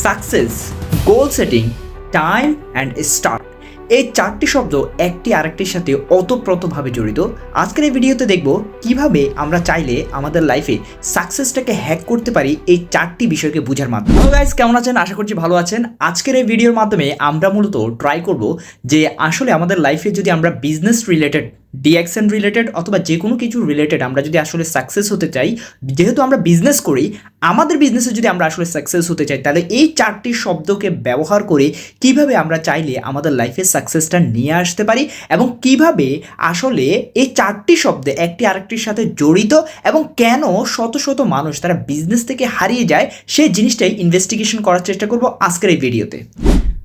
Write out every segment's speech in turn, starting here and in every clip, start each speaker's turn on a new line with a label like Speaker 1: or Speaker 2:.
Speaker 1: Success goal setting time and start এই চারটি শব্দ একটি আরেকটির সাথে ওতপ্রোতভাবে জড়িত। আজকের এই ভিডিওতে দেখব কীভাবে আমরা চাইলে আমাদের লাইফে সাকসেসটাকে হ্যাক করতে পারি এই চারটি বিষয়কে বোঝার মাধ্যমে। হ্যালো গাইস কেমন আছেন? আশা করছি ভালো আছেন। আজকের এই ভিডিওর মাধ্যমে আমরা মূলত ট্রাই করব যে আসলে আমাদের লাইফে যদি আমরা বিজনেস রিলেটেড ডিএকশন রিলেটেড অথবা যে কোনো কিছু রিলেটেড আমরা যদি আসলে সাকসেস হতে চাই, যেহেতু আমরা বিজনেস করি, আমাদের বিজনেসে যদি আমরা আসলে সাকসেস হতে চাই, তাহলে এই চারটি শব্দকে ব্যবহার করে কীভাবে আমরা চাইলে আমাদের লাইফে সাকসেসটা নিয়ে আসতে পারি এবং কীভাবে আসলে এই চারটি শব্দে একটি আরেকটির সাথে জড়িত এবং কেন শত শত মানুষ তারা বিজনেস থেকে হারিয়ে যায় সেই জিনিসটাই ইনভেস্টিগেশন করার চেষ্টা করব আজকের এই ভিডিওতে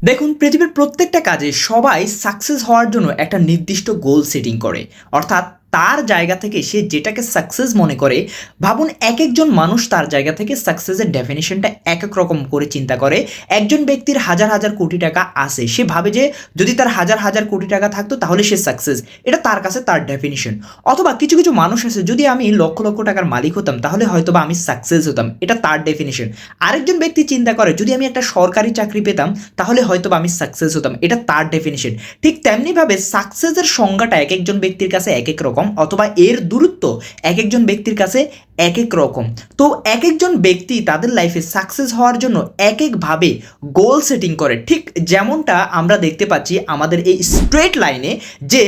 Speaker 1: দেখুন পৃথিবীর প্রত্যেকটা কাজে সবাই সাকসেস হওয়ার জন্য একটা নির্দিষ্ট গোল সেটিং করে। অর্থাৎ তার জায়গা থেকে সে যেটাকে সাকসেস মনে করে, ভাবুন এক একজন মানুষ তার জায়গা থেকে সাকসেসের ডেফিনেশনটা এক এক রকম করে চিন্তা করে। একজন ব্যক্তির হাজার হাজার কোটি টাকা আসে সে ভাবে যে যদি তার হাজার হাজার কোটি টাকা থাকতো তাহলে সে সাকসেস এটা তার কাছে তার ডেফিনিশন অথবা কিছু কিছু মানুষ আছে, যদি আমি লক্ষ লক্ষ টাকার মালিক হতাম তাহলে হয়তো বা আমি সাকসেস হতাম। এটা তার ডেফিনিশন আরেকজন ব্যক্তি চিন্তা করে, যদি আমি একটা সরকারি চাকরি পেতাম তাহলে হয়তো বা আমি সাকসেস হতাম। এটা তার ডেফিনিশন ঠিক তেমনিভাবে সাকসেসের সংজ্ঞাটা এক একজন ব্যক্তির কাছে এক এক রকম। অথবা এর দূরত্ব এক একজন ব্যক্তির কাছে এক এক রকম। তো এক একজন ব্যক্তি তাদের লাইফে সাকসেস হওয়ার জন্য এক একভাবে গোল সেটিং করে। ঠিক যেমনটা আমরা দেখতে পাচ্ছি আমাদের এই স্ট্রেট লাইনে যে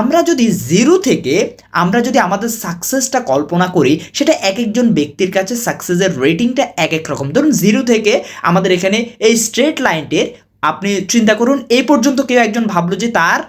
Speaker 1: আমরা যদি জিরো থেকে আমরা যদি আমাদের সাকসেসটা কল্পনা করি, সেটা এক একজন ব্যক্তির কাছে সাকসেসের রেটিংটা এক এক রকম। ধরুন জিরো থেকে আমাদের এখানে এই স্ট্রেট লাইনটির আপনি চিন্তা করুন, এই পর্যন্ত কেউ একজন ভাবলো যে তার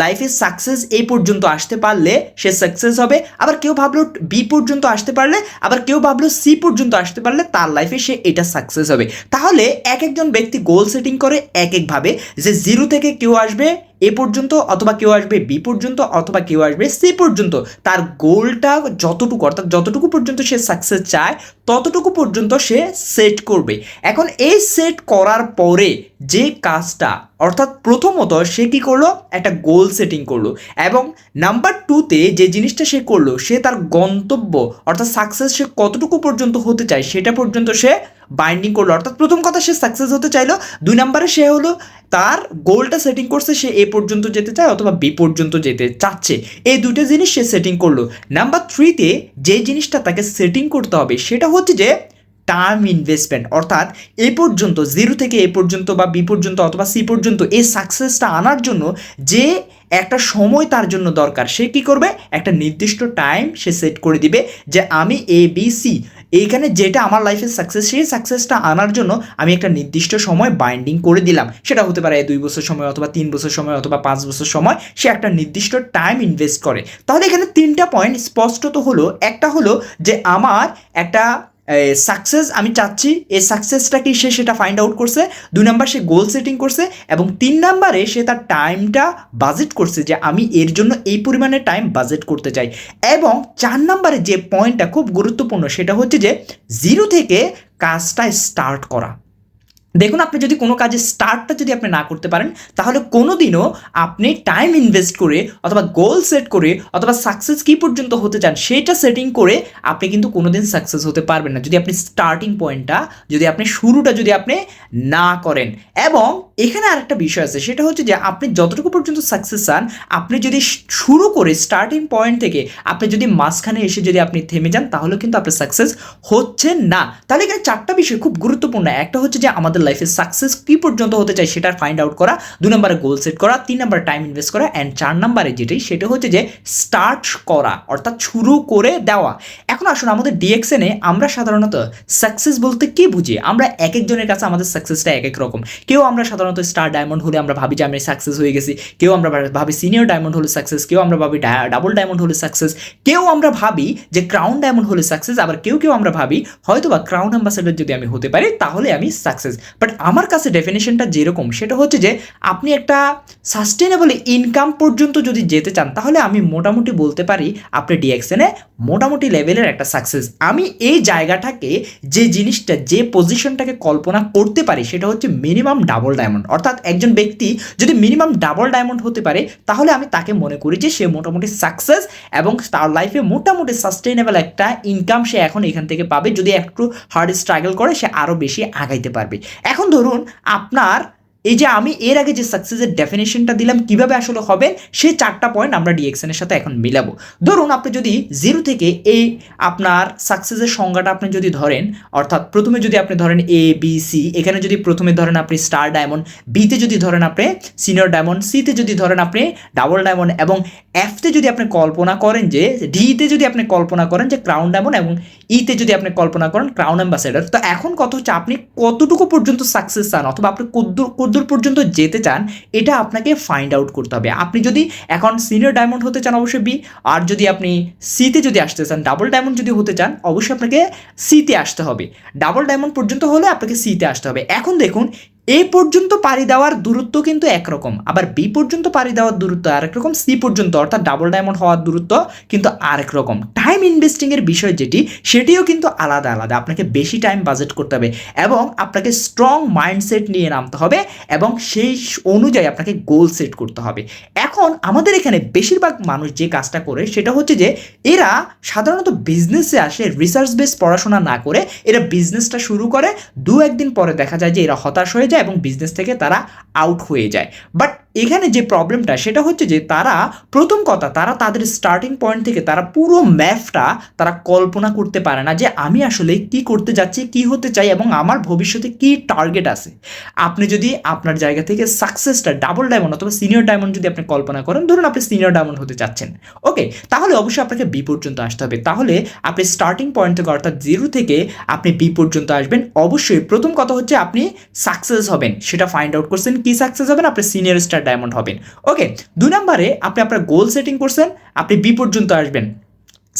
Speaker 1: লাইফে সাকসেস এই পর্যন্ত আসতে পারলে সে সাকসেস হবে। আবার কেউ ভাবলো বি পর্যন্ত আসতে পারলে, আবার কেউ ভাবলো সি পর্যন্ত আসতে পারলে তার লাইফে সে এটা সাকসেস হবে। তাহলে এক একজন ব্যক্তি গোল সেটিং করে এক একভাবে যে জিরো থেকে কেউ আসবে এ পর্যন্ত অথবা কেউ আসবে বি পর্যন্ত অথবা কেউ আসবে সি পর্যন্ত, তার গোলটা যতটুকু, অর্থাৎ যতটুকু পর্যন্ত সে সাকসেস চায়, ততটুকু পর্যন্ত সে সেট করবে। এখন এই সেট করার পরে যে কাজটা, অর্থাৎ প্রথমত সে কি করল? একটা গোল সেটিং করল এবং নাম্বার টুতে যে জিনিসটা সে করল, সে তার গন্তব্য, অর্থাৎ সাকসেস সে কতটুকু পর্যন্ত হতে চায়, সেটা পর্যন্ত সে বাইন্ডিং করল। অর্থাৎ প্রথম কথা সে সাকসেস হতে চাইলো, দুই নম্বরে সে হলো তার গোলটা সেটিং করছে সে এ পর্যন্ত যেতে চায় অথবা বি পর্যন্ত যেতে চাচ্ছে। এই দুটো জিনিস সে সেটিং করল। নাম্বার থ্রিতে যে জিনিসটা তাকে সেটিং করতে হবে সেটা হচ্ছে যে টার্ম ইনভেস্টমেন্ট অর্থাৎ এ পর্যন্ত জিরো থেকে এ পর্যন্ত বা বি পর্যন্ত অথবা সি পর্যন্ত এই সাকসেসটা আনার জন্য যে একটা সময় তার জন্য দরকার, সে কি করবে? একটা নির্দিষ্ট টাইম সে সেট করে দিবে যে আমি এ বি সি এইখানে যেটা আমার লাইফে সাকসেস সেই সাকসেসটা আনার জন্য আমি একটা নির্দিষ্ট সময় বাইন্ডিং করে দিলাম। সেটা হতে পারে দুই বছর সময় অথবা তিন বছর সময় অথবা পাঁচ বছর সময়, সে একটা নির্দিষ্ট টাইম ইনভেস্ট করে। তাহলে এখানে তিনটা পয়েন্ট স্পষ্টত হলো। একটা হলো যে আমার একটা সাকসেস আমি চাচ্ছি এই সাকসেসটা কি সে সেটা ফাইন্ড আউট করছে। দুই নাম্বার সে গোল সেটিং করছে এবং তিন নাম্বারে সে তার টাইমটা বাজেট করছে যে আমি এর জন্য এই পরিমাণে টাইম বাজেট করতে চাই। এবং চার নাম্বারে যে পয়েন্টটা খুব গুরুত্বপূর্ণ সেটা হচ্ছে যে জিরো থেকে কাজটা স্টার্ট করা। দেখুন, আপনি যদি কোনো কাজে স্টার্টটা যদি আপনি না করতে পারেন, তাহলে কোনো দিনও আপনি টাইম ইনভেস্ট করে অথবা গোল সেট করে অথবা সাকসেস কী পর্যন্ত হতে চান, সেটা সেটিং করে আপনি কিন্তু কোনো দিন সাকসেস হতে পারবেন না। যদি আপনি স্টার্টিং পয়েন্টটা যদি আপনি শুরুটা যদি আপনি না করেন। এবং এখানে আরেকটা বিষয় আছে, সেটা হচ্ছে যে আপনি যতটুকু পর্যন্ত সাকসেস চান, আপনি যদি শুরু করে স্টার্টিং পয়েন্ট থেকে আপনি যদি মাঝখানে এসে যদি আপনি থেমে যান, তাহলে কিন্তু আপনার সাকসেস হচ্ছে না। তাহলে এখানে চারটা বিষয় খুব গুরুত্বপূর্ণ। একটা হচ্ছে যে আমাদের লাইফে সাকসেস কী পর্যন্ত হতে চাই সেটা ফাইন্ড আউট করা দুই নম্বরে গোল সেট করা, তিন নম্বরে টাইম ইনভেস্ট করা অ্যান্ড চার নম্বরে যেটাই, সেটা হচ্ছে যে স্টার্ট করা, অর্থাৎ শুরু করে দেওয়া। এখন আসুন আমাদের ডিএক্সএনে আমরা সাধারণত সাকসেস বলতে কি বুঝি? আমরা এক একজনের কাছে আমাদের সাকসেসটা এক এক রকম। কেউ আমরা সাধারণত স্টার ডায়মন্ড হলে আমরা ভাবি যে আমি সাকসেস হয়ে গেছি, কেউ আমরা ভাবি সিনিয়র ডায়মন্ড হলে সাকসেস কেউ আমরা ভাবি ডাবল ডায়মন্ড হলে সাকসেস কেউ আমরা ভাবি যে ক্রাউন ডায়মন্ড হলে সাকসেস আবার কেউ কেউ আমরা ভাবি হয়তো বা ক্রাউন অ্যাম্বাসেডার যদি আমি হতে পারি, তাহলে আমি সাকসেস বাট আমার কাছে ডেফিনেশনটা যেরকম, সেটা হচ্ছে যে আপনি একটা সাস্টেনেবল ইনকাম পর্যন্ত যদি যেতে চান, তাহলে আমি মোটামুটি বলতে পারি আপনি ডিএক্সএনে মোটামুটি লেভেলের একটা সাকসেস আমি এই জায়গাটাকে, যে জিনিসটা, যে পজিশনটাকে কল্পনা করতে পারি, সেটা হচ্ছে মিনিমাম ডাবল ডায়মন্ড অর্থাৎ একজন ব্যক্তি যদি মিনিমাম ডাবল ডায়মন্ড হতে পারে, তাহলে আমি তাকে মনে করি যে সে মোটামুটি সাকসেস এবং তার লাইফে মোটামুটি সাস্টেনেবল একটা ইনকাম সে এখন এখান থেকে পাবে। যদি একটু হার্ড স্ট্রাগল করে, সে আরও বেশি আগাইতে পারবে। এখন ধরুন আপনার এই যে আমি এর আগে যে সাকসেসের ডেফিনেশনটা দিলাম, কীভাবে আসলে হবে সেই চারটা পয়েন্ট আমরা ডিএক্সএনের সাথে এখন মিলাবো। ধরুন আপনি যদি জিরো থেকে এই আপনার সাকসেসের সংজ্ঞাটা আপনি যদি ধরেন, অর্থাৎ প্রথমে যদি আপনি ধরেন এ বি সি এখানে যদি প্রথমে ধরেন আপনি স্টার ডায়মন্ড বিতে যদি ধরেন আপনি সিনিয়র ডায়মন্ড সিতে যদি ধরেন আপনি ডাবল ডায়মন্ড এবং এফতে যদি আপনি কল্পনা করেন যে ডিতে যদি আপনি কল্পনা করেন যে ক্রাউন ডায়মন্ড এবং ইতে যদি আপনি কল্পনা করেন ক্রাউন অ্যাম্বাসেডার তো এখন কত হচ্ছে? আপনি কতটুকু পর্যন্ত সাকসেস চান? অথবা আপনি কদ্দূর কদ্দূর পর্যন্ত যেতে চান, এটা আপনাকে ফাইন্ড আউট করতে হবে। আপনি যদি এখন সিনিয়র ডায়মন্ড হতে চান, অবশ্যই বি আর যদি আপনি সিতে যদি আসতে চান ডাবল ডায়মন্ড যদি হতে চান, অবশ্যই আপনাকে সিতে আসতে হবে। ডাবল ডায়মন্ড পর্যন্ত হলে আপনাকে সিতে আসতে হবে। এখন দেখুন এ পর্যন্ত পাড়ি দেওয়ার দূরত্ব কিন্তু একরকম। আবার বি পর্যন্ত পাড়ি দেওয়ার দূরত্ব আরেক রকম সি পর্যন্ত, অর্থাৎ ডাবল ডায়মন্ড হওয়ার দূরত্ব কিন্তু আরেক রকম টাইম ইনভেস্টিংয়ের বিষয় যেটি, সেটিও কিন্তু আলাদা আলাদা। আপনাকে বেশি টাইম বাজেট করতে হবে এবং আপনাকে স্ট্রং মাইন্ডসেট নিয়ে নামতে হবে এবং সেই অনুযায়ী আপনাকে গোল সেট করতে হবে। এখন আমাদের এখানে বেশিরভাগ মানুষ যে কাজটা করে, সেটা হচ্ছে যে এরা সাধারণত বিজনেসে আসে রিসার্চ বেস পড়াশোনা না করে, এরা বিজনেসটা শুরু করে দু একদিন পরে দেখা যায় যে এরা হতাশ হয়ে যায়। এবং বিজনেস থেকে তারা আউট হয়ে যায়। বাট এখানে যে প্রবলেমটা সেটা হচ্ছে যে তারা প্রথম কথা, তারা তাদের স্টার্টিং পয়েন্ট থেকে তারা পুরো ম্যাপটা তারা কল্পনা করতে পারে না যে আমি আসলে কি করতে যাচ্ছি, কি হতে চাই এবং আমার ভবিষ্যতে কি টার্গেট আছে। আপনি যদি আপনার জায়গা থেকে সাকসেসটা ডাবল ডায়মন্ড অথবা সিনিয়র ডায়মন্ড যদি আপনি কল্পনা করেন, ধরুন আপনি সিনিয়র ডায়মন্ড হতে চাচ্ছেন ওকে তাহলে অবশ্যই আপনাকে বি পর্যন্ত আসতে হবে। তাহলে আপনি স্টার্টিং পয়েন্ট থেকে অর্থাৎ জিরো থেকে আপনি বি পর্যন্ত আসবেন। অবশ্যই প্রথম কথা হচ্ছে আপনি সাকসেস হবেন। সেটা ফাইন্ড আউট করছেন, কি সাকসেস হবেন? আপনি সিনিয়র স্টার ডায়মন্ড হবেন। ওকে দুই নম্বরে আপনি আপনার গোল সেটিং করছেন আপনি বি পর্যন্ত আসবেন।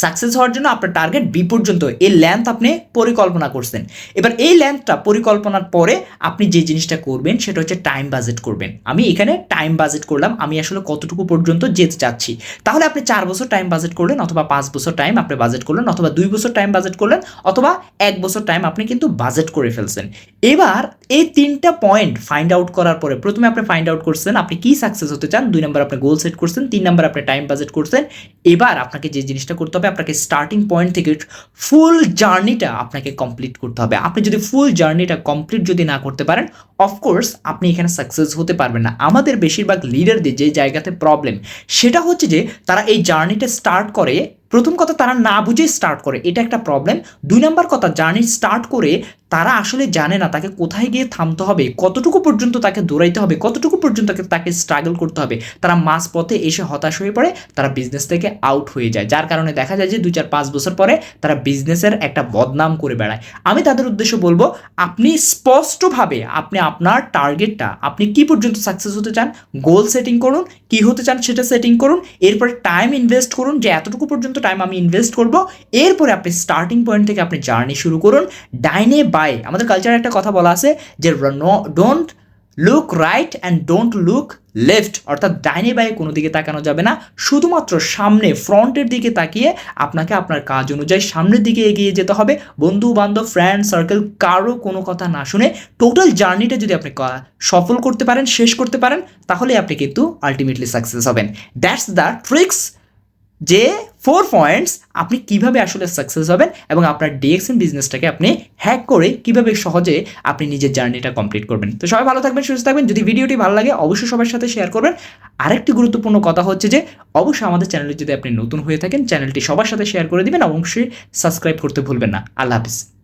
Speaker 1: সাকসেস হওয়ার জন্য আপনার টার্গেট বি পর্যন্ত এই ল্যান্থ আপনি পরিকল্পনা করছেন। এবার এই ল্যান্থটা পরিকল্পনার পরে আপনি যে জিনিসটা করবেন, সেটা হচ্ছে টাইম বাজেট করবেন। আমি এখানে টাইম বাজেট করলাম, আমি আসলে কতটুকু পর্যন্ত যেতে চাচ্ছি। তাহলে আপনি চার বছর টাইম বাজেট করলেন, অথবা পাঁচ বছর টাইম আপনি বাজেট করলেন, অথবা দুই বছর টাইম বাজেট করলেন, অথবা এক বছর টাইম আপনি কিন্তু বাজেট করে ফেলছেন। এবার এই তিনটা পয়েন্ট ফাইন্ড আউট করার পরে, প্রথমে আপনি ফাইন্ড আউট করছেন আপনি কি সাকসেস হতে চান, দুই নম্বর আপনি গোল সেট করছেন, তিন নম্বর আপনি টাইম বাজেট করছেন। এবার আপনাকে যে জিনিসটা করতে হবে আপনাকে স্টার্টিং পয়েন্ট থেকে ফুল জার্নিটা আপনাকে কমপ্লিট করতে হবে। আপনি যদি ফুল জার্নিটা কমপ্লিট যদি না করতে পারেন অফকোর্স আপনি এখানে সাকসেস হতে পারবেন না। আমাদের বেশিরভাগ লিডারদের যে জায়গাতে প্রবলেম সেটা হচ্ছে যে তারা এই জার্নিটা স্টার্ট করে প্রথম কথা তারা না বুঝে স্টার্ট করে। এটা একটা প্রবলেম দুই নম্বর কথা জার্নি স্টার্ট করে তারা আসলে জানে না তাকে কোথায় গিয়ে থামতে হবে, কতটুকু পর্যন্ত তাকে দৌড়াইতে হবে, কতটুকু পর্যন্ত তাকে স্ট্রাগল করতে হবে। তারা মাঝ পথে এসে হতাশ হয়ে পড়ে, তারা বিজনেস থেকে আউট হয়ে যায়। যার কারণে দেখা যায় যে দুই চার পাঁচ বছর পরে তারা বিজনেসের একটা বদনাম করে বেড়ায়। আমি তাদের উদ্দেশ্য বলব, আপনি স্পষ্টভাবে আপনি আপনার টার্গেটটা আপনি কি পর্যন্ত সাকসেস হতে চান গোল সেটিং করুন কি হতে চান সেটা সেটিং করুন, এরপরে টাইম ইনভেস্ট করুন, যে এতটুকু পর্যন্ত টাইম আমি ইনভেস্ট করব, এরপরে আপনি স্টার্টিং পয়েন্ট থেকে আপনি জার্নি শুরু করুন। ডাইনে বাই আমাদের কালচারে একটা কথা বলা আছে যে don't look right and don't look left অর্থাৎ ডাইনে বায়ে কোনো দিকে তাকানো যাবে না। শুধুমাত্র সামনে, ফ্রন্টের দিকে তাকিয়ে আপনাকে আপনার কাজ অনুযায়ী সামনের দিকে এগিয়ে যেতে হবে। বন্ধু, বান্ধব ফ্রেন্ড সার্কেল কারও কোনো কথা না শুনে টোটাল জার্নিটা যদি আপনি সফল করতে পারেন, শেষ করতে পারেন, তাহলে আপনি কিন্তু আলটিমেটলি সাকসেস হবেন। দ্যাটস দ্য ট্রিক্স যে ফোর পয়েন্টস আপনি কীভাবে আসলে সাকসেস হবেন এবং আপনার ডিএক্সএন বিজনেসটাকে আপনি হ্যাক করে কীভাবে সহজে আপনি নিজের জার্নিটা কমপ্লিট করবেন। তো সবাই ভালো থাকবেন, সুস্থ থাকবেন। যদি ভিডিওটি ভালো লাগে, অবশ্যই সবার সাথে শেয়ার করবেন। আরেকটি গুরুত্বপূর্ণ কথা হচ্ছে যে, অবশ্যই আমাদের চ্যানেলে যদি আপনি নতুন হয়ে থাকেন চ্যানেলটি সবার সাথে শেয়ার করে দিবেন অবশ্যই সাবস্ক্রাইব করতে ভুলবেন না। আল্লাহ হাফিজ।